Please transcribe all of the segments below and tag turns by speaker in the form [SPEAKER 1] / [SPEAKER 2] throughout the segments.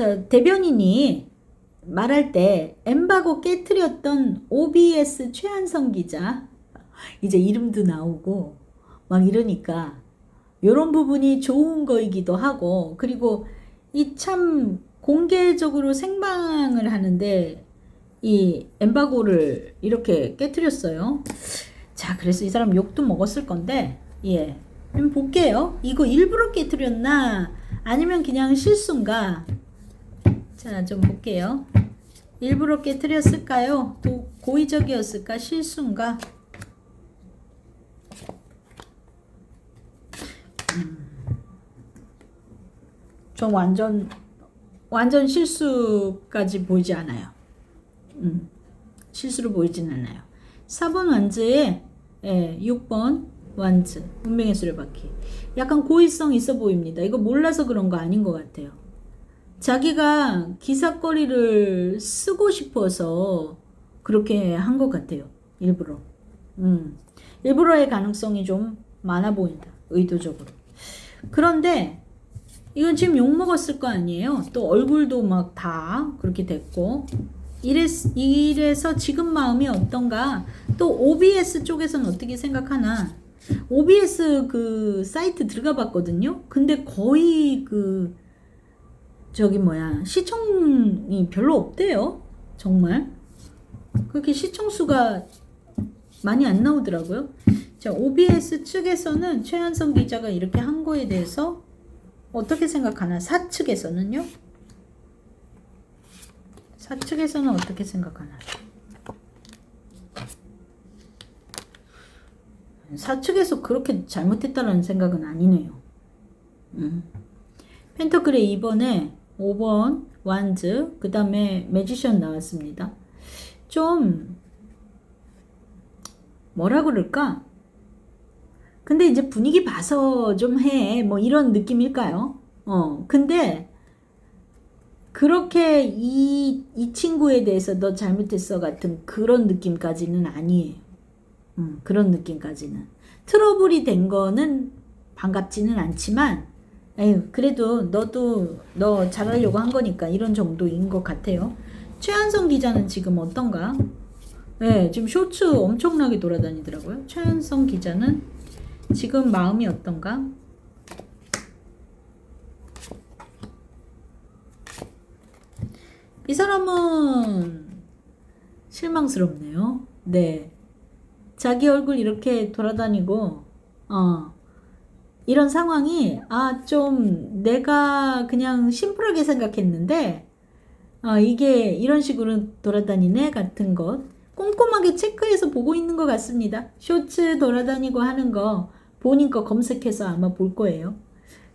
[SPEAKER 1] 저 대변인이 말할 때 엠바고 깨뜨렸던 OBS 최한성 기자 이제 이름도 나오고 막 이러니까 이런 부분이 좋은 거이기도 하고 그리고 이 참 공개적으로 생방을 하는데 이 엠바고를 이렇게 깨뜨렸어요. 자, 그래서 이 사람 욕도 먹었을 건데 예. 좀 볼게요. 이거 일부러 깨뜨렸나 아니면 그냥 실수인가? 자, 좀 볼게요. 일부러 깨뜨렸을까요? 또 고의적이었을까? 실수인가? 전 완전 완전 실수까지 보이지 않아요. 음, 실수로 보이진 않아요. 4번 완즈에 예, 6번 완즈 운명의 수레바퀴 약간 고의성 있어 보입니다. 이거 몰라서 그런 거 아닌 것 같아요. 자기가 기사거리를 쓰고 싶어서 그렇게 한 것 같아요. 일부러. 음, 일부러의 가능성이 좀 많아 보인다. 의도적으로. 그런데 이건 지금 욕 먹었을 거 아니에요. 또 얼굴도 막 다 그렇게 됐고 이래서, 이래서 지금 마음이 어떤가? 또 OBS 쪽에서는 어떻게 생각하나? OBS 그 사이트 들어가 봤거든요. 근데 거의 그 저기 뭐야 시청이 별로 없대요. 정말 그렇게 시청 수가 많이 안 나오더라고요. 자 OBS 측에서는 최한성 기자가 이렇게 한 거에 대해서 어떻게 생각하나? 사측에서는요? 사측에서는 어떻게 생각하나? 사측에서 그렇게 잘못했다는 생각은 아니네요. 음. 펜터클의 2번에 5번 완즈, 그 다음에 매지션 나왔습니다. 좀, 뭐라 그럴까? 근데 이제 분위기 봐서 좀 해. 뭐 이런 느낌일까요? 어, 근데 그렇게 이, 이 친구에 대해서 너 잘못했어 같은 그런 느낌까지는 아니에요. 음, 그런 느낌까지는. 트러블이 된 거는 반갑지는 않지만, 에휴, 그래도 너도 너 잘하려고 한 거니까 이런 정도인 것 같아요. 최한성 기자는 지금 어떤가? 네, 지금 쇼츠 엄청나게 돌아다니더라고요. 최한성 기자는 지금 마음이 어떤가? 이 사람은 실망스럽네요. 네. 자기 얼굴 이렇게 돌아다니고, 어, 이런 상황이, 아, 좀 내가 그냥 심플하게 생각했는데, 아, 이게 이런 식으로 돌아다니네? 같은 것. 꼼꼼하게 체크해서 보고 있는 것 같습니다. 쇼츠 돌아다니고 하는 거, 본인 거 검색해서 아마 볼 거예요.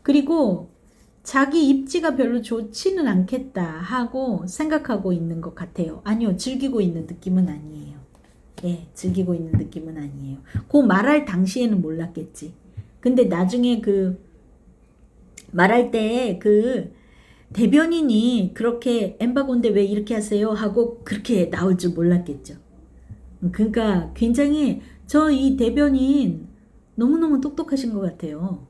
[SPEAKER 1] 그리고 자기 입지가 별로 좋지는 않겠다 하고 생각하고 있는 것 같아요. 아니요, 즐기고 있는 느낌은 아니에요. 예, 즐기고 있는 느낌은 아니에요. 그 말할 당시에는 몰랐겠지. 근데 나중에 그 말할 때 그 대변인이 그렇게 엠바고인데 왜 이렇게 하세요? 하고 그렇게 나올 줄 몰랐겠죠. 그러니까 굉장히 저 이 대변인 너무너무 똑똑하신 것 같아요.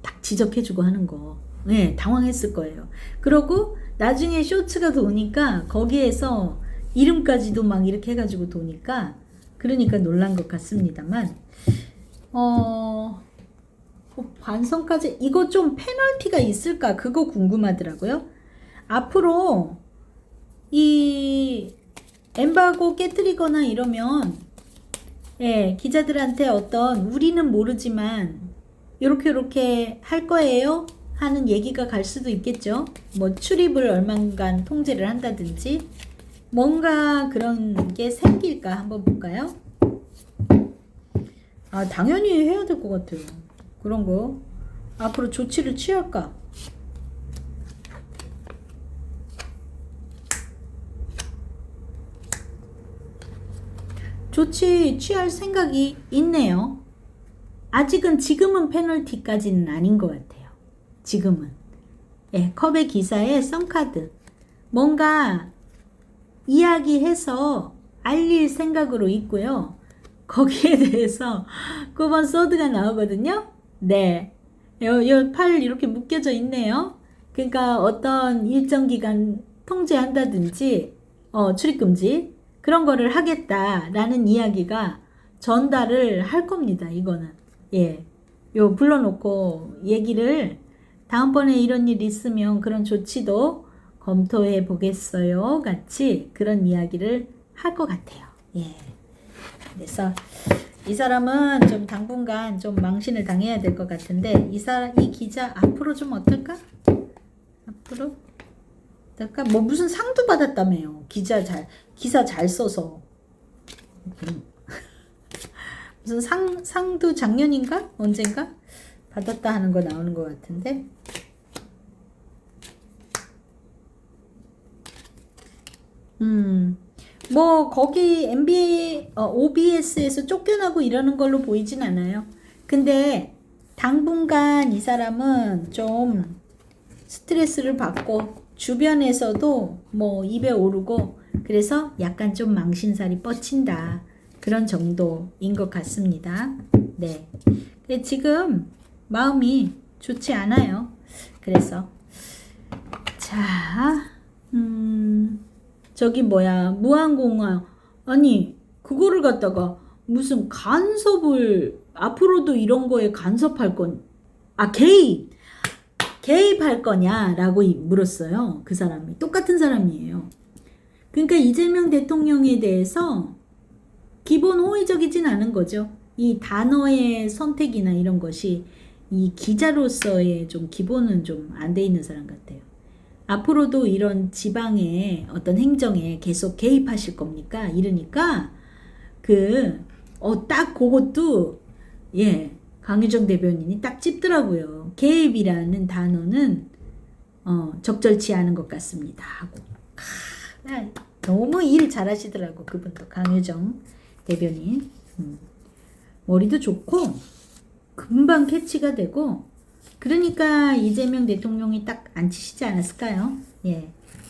[SPEAKER 1] 딱 지적해주고 하는 거. 네, 당황했을 거예요. 그러고 나중에 쇼츠가 도니까 거기에서 이름까지도 막 이렇게 해가지고 도니까 그러니까 놀란 것 같습니다만, 어, 그 반성까지, 이거 좀 페널티가 있을까? 그거 궁금하더라고요. 앞으로 이 엠바고 깨뜨리거나 이러면 예, 기자들한테 어떤 우리는 모르지만 이렇게 이렇게 할 거예요 하는 얘기가 갈 수도 있겠죠. 뭐 출입을 얼만간 통제를 한다든지 뭔가 그런 게 생길까 한번 볼까요? 아 당연히 해야 될 것 같아요. 그런 거 앞으로 조치를 취할까? 조치 취할 생각이 있네요. 아직은 지금은 페널티까지는 아닌 것 같아요. 지금은. 예, 컵의 기사에 썬카드. 뭔가 이야기해서 알릴 생각으로 있고요. 거기에 대해서 9번 소드가 나오거든요. 네. 요, 요 팔 이렇게 묶여져 있네요. 그러니까 어떤 일정 기간 통제한다든지 어, 출입금지 그런 거를 하겠다라는 이야기가 전달을 할 겁니다. 이거는 예, 요 불러놓고 얘기를 다음번에 이런 일 있으면 그런 조치도 검토해 보겠어요. 같이 그런 이야기를 할 것 같아요. 예. 그래서 이 사람은 좀 당분간 좀 망신을 당해야 될 것 같은데 이 사람 이 기자 앞으로 좀 어떨까? 앞으로 어떨까? 뭐 무슨 상도 받았다며요. 기자 잘 기사 잘 써서 음. 무슨 상 상도 작년인가 언젠가 받았다 하는 거 나오는 것 같은데 음. 뭐 거기 MBA 어, OBS에서 쫓겨나고 이러는 걸로 보이진 않아요. 근데 당분간 이 사람은 좀 스트레스를 받고 주변에서도 뭐 입에 오르고 그래서 약간 좀 망신살이 뻗친다. 그런 정도인 것 같습니다. 네. 근데 지금 마음이 좋지 않아요. 그래서 자, 음, 저기 뭐야 무한공화 아니 그거를 갖다가 무슨 간섭을 앞으로도 이런 거에 간섭할 건 아 개입! 개입할 거냐라고 이- 물었어요 그 사람이. 똑같은 사람이에요. 그러니까 이재명 대통령에 대해서 기본 호의적이진 않은 거죠. 이 단어의 선택이나 이런 것이 이 기자로서의 좀 기본은 좀 안 돼 있는 사람 같아요. 앞으로도 이런 지방의 어떤 행정에 계속 개입하실 겁니까? 이러니까 그, 어, 딱 그것도, 예, 강유정 대변인이 딱 찝더라고요. 개입이라는 단어는, 어, 적절치 않은 것 같습니다. 하고. 아, 나 너무 일 잘하시더라고, 그분도. 강유정 대변인. 음. 머리도 좋고, 금방 캐치가 되고, 그러니까 이재명 대통령이 딱 앉히시지 않았을까요? 예.